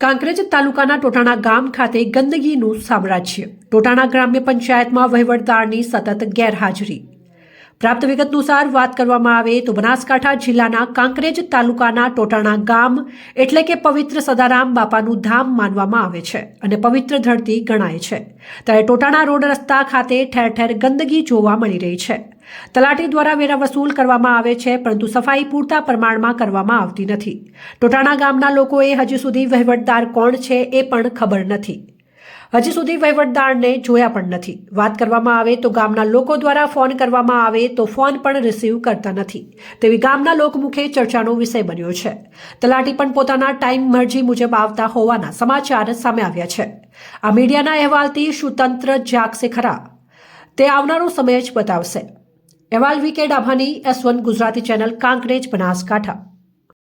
કાંકરેજ તાલુકાના ટોટાણા ગામ ખાતે ગંદકીનું સામ્રાજ્ય. ટોટાણા ગ્રામ્ય પંચાયતમાં વહીવટદારની સતત ગેરહાજરી. પ્રાપ્ત વિગત અનુસાર વાત કરવામાં આવે તો બનાસકાંઠા જિલ્લાના કાંકરેજ તાલુકાના ટોટાણા ગામ એટલે કે પવિત્ર સદારામ બાપાનું ધામ માનવામાં આવે છે અને પવિત્ર ધરતી ગણાય છે. ત્યારે ટોટાણા રોડ રસ્તા ખાતે ઠેર ઠેર ગંદકી જોવા મળી રહી છે. તલાટી દ્વારા વેરા વસૂલ કરવામાં આવે છે, પરંતુ સફાઈ પૂરતા પ્રમાણમાં કરવામાં આવતી નથી. ટોટાણા ગામના લોકોએ હજી સુધી વહીવટદાર કોણ છે એ પણ ખબર નથી. હજી સુધી વહીવટદારને જોયા પણ નથી. વાત કરવામાં આવે તો ગામના લોકો દ્વારા ફોન કરવામાં આવે તો ફોન પણ રિસીવ કરતા નથી. તેવી ગામના લોકમુખે ચર્ચાનો વિષય બન્યો છે. તલાટી પણ પોતાના ટાઈમ મરજી મુજબ આવતા હોવાના સમાચાર સામે આવ્યા છે. આ મીડિયાના અહેવાલથી શું તંત્ર જાગશે ખરા. તે આવનારો સમય જ બતાવશે. અહેવાલ V K Dabhani, S one Gujarati channel, Kankrej, Banaskantha.